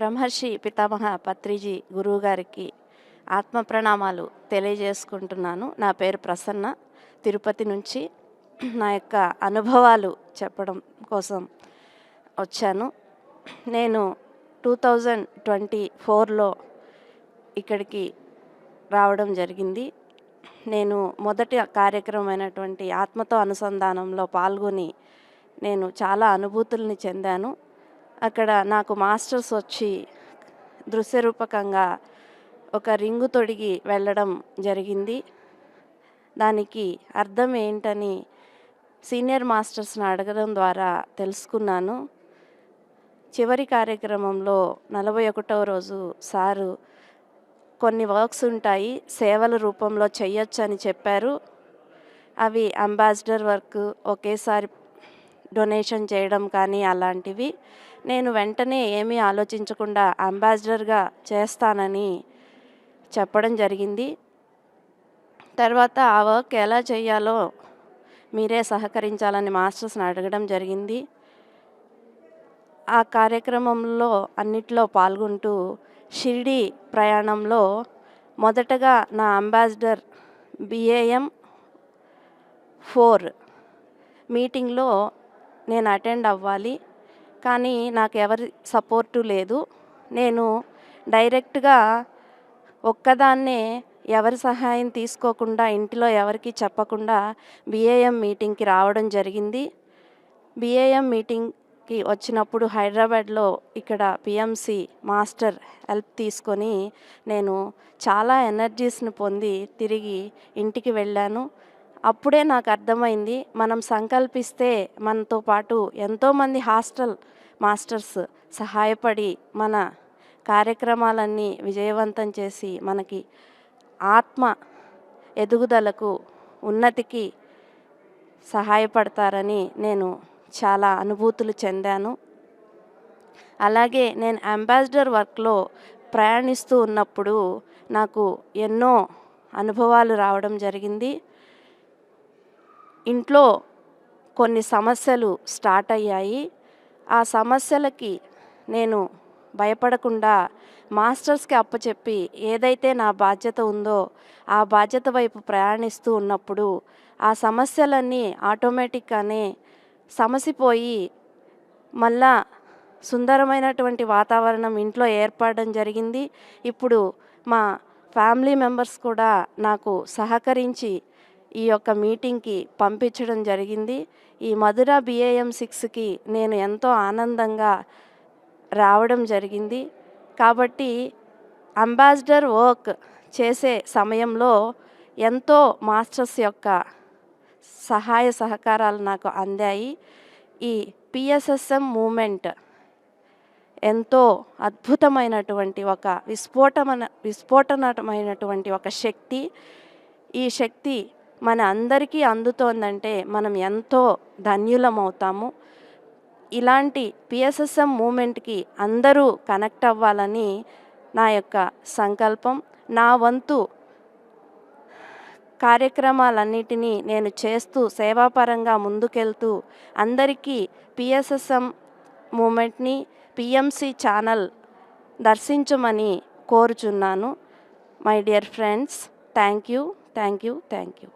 బ్రహ్మర్షి పితామహ పత్రిజీ గురువుగారికి ఆత్మ ప్రణామాలు తెలియజేసుకుంటున్నాను. నా పేరు ప్రసన్న. తిరుపతి నుంచి నా యొక్క అనుభవాలు చెప్పడం కోసం వచ్చాను. నేను టూ థౌజండ్ ట్వంటీ ఫోర్లో ఇక్కడికి రావడం జరిగింది. నేను మొదటి కార్యక్రమమైనటువంటి ఆత్మతో అనుసంధానంలో పాల్గొని నేను చాలా అనుభూతుల్ని చెందాను. అక్కడ నాకు మాస్టర్స్ వచ్చి దృశ్యరూపకంగా ఒక రింగు తొడిగి వెళ్ళడం జరిగింది. దానికి అర్థం ఏంటని సీనియర్ మాస్టర్స్ని అడగడం ద్వారా తెలుసుకున్నాను. చివరి కార్యక్రమంలో నలభై ఒకటవ రోజు సారు కొన్ని వర్క్స్ ఉంటాయి సేవల రూపంలో చేయొచ్చు అని చెప్పారు. అవి అంబాసిడర్ వర్క్ ఒకేసారి డొనేషన్ చేయడం కానీ అలాంటివి నేను వెంటనే ఏమీ ఆలోచించకుండా అంబాసిడర్గా చేస్తానని చెప్పడం జరిగింది. తర్వాత ఆ వర్క్ ఎలా చేయాలో మీరే సహకరించాలని మాస్టర్స్ని అడగడం జరిగింది. ఆ కార్యక్రమంలో అన్నిట్లో పాల్గొంటూ షిరిడి ప్రయాణంలో మొదటగా నా అంబాసిడర్ బిఏఎం ఫోర్ మీటింగ్లో నేను అటెండ్ అవ్వాలి. కానీ నాకు ఎవరి సపోర్టు లేదు. నేను డైరెక్ట్గా ఒక్కదాన్నే ఎవరి సహాయం తీసుకోకుండా ఇంటిలో ఎవరికి చెప్పకుండా బిఏఎం మీటింగ్కి రావడం జరిగింది. బిఏఎం మీటింగ్కి వచ్చినప్పుడు హైదరాబాద్లో ఇక్కడ పిఎంసి మాస్టర్ హెల్ప్ తీసుకొని నేను చాలా ఎనర్జీస్ని పొంది తిరిగి ఇంటికి వెళ్ళాను. అప్పుడే నాకు అర్థమైంది మనం సంకల్పిస్తే మనతో పాటు ఎంతోమంది హాస్టల్ మాస్టర్స్ సహాయపడి మన కార్యక్రమాలన్నీ విజయవంతం చేసి మనకి ఆత్మ ఎదుగుదలకు ఉన్నతికి సహాయపడతారని నేను చాలా అనుభూతులు చెందాను. అలాగే నేను అంబాసిడర్ వర్క్లో ప్రయాణిస్తూ ఉన్నప్పుడు నాకు ఎన్నో అనుభవాలు రావడం జరిగింది. ఇంట్లో కొన్ని సమస్యలు స్టార్ట్ అయ్యాయి. ఆ సమస్యలకి నేను భయపడకుండా మాస్టర్స్కి అప్పచెప్పి ఏదైతే నా బాధ్యత ఉందో ఆ బాధ్యత వైపు ప్రయాణిస్తూ ఉన్నప్పుడు ఆ సమస్యలన్నీ ఆటోమేటిక్గానే సమసిపోయి మళ్ళా సుందరమైనటువంటి వాతావరణం ఇంట్లో ఏర్పడడం జరిగింది. ఇప్పుడు మా ఫ్యామిలీ మెంబర్స్ కూడా నాకు సహకరించి ఈ యొక్క మీటింగ్కి పంపించడం జరిగింది. ఈ మధుర బిఏఎం సిక్స్కి నేను ఎంతో ఆనందంగా రావడం జరిగింది. కాబట్టి అంబాసిడర్ వర్క్ చేసే సమయంలో ఎంతో మాస్టర్స్ యొక్క సహాయ సహకారాలు నాకు అందాయి. ఈ పిఎస్ఎస్ఎం మూమెంట్ ఎంతో అద్భుతమైనటువంటి ఒక విస్ఫోటమైన విస్ఫోటనమైనటువంటి ఒక శక్తి. ఈ శక్తి మన అందరికీ అందుతోందంటే మనం ఎంతో ధన్యులమవుతాము. ఇలాంటి పిఎస్ఎస్ఎం మూమెంట్కి అందరూ కనెక్ట్ అవ్వాలని నా యొక్క సంకల్పం. నా వంతు కార్యక్రమాలన్నిటినీ నేను చేస్తూ సేవాపరంగా ముందుకెళ్తూ అందరికీ పిఎస్ఎస్ఎం మూమెంట్ని పిఎంసి ఛానల్ దర్శించమని కోరుచున్నాను. My dear friends thank you thank you thank you.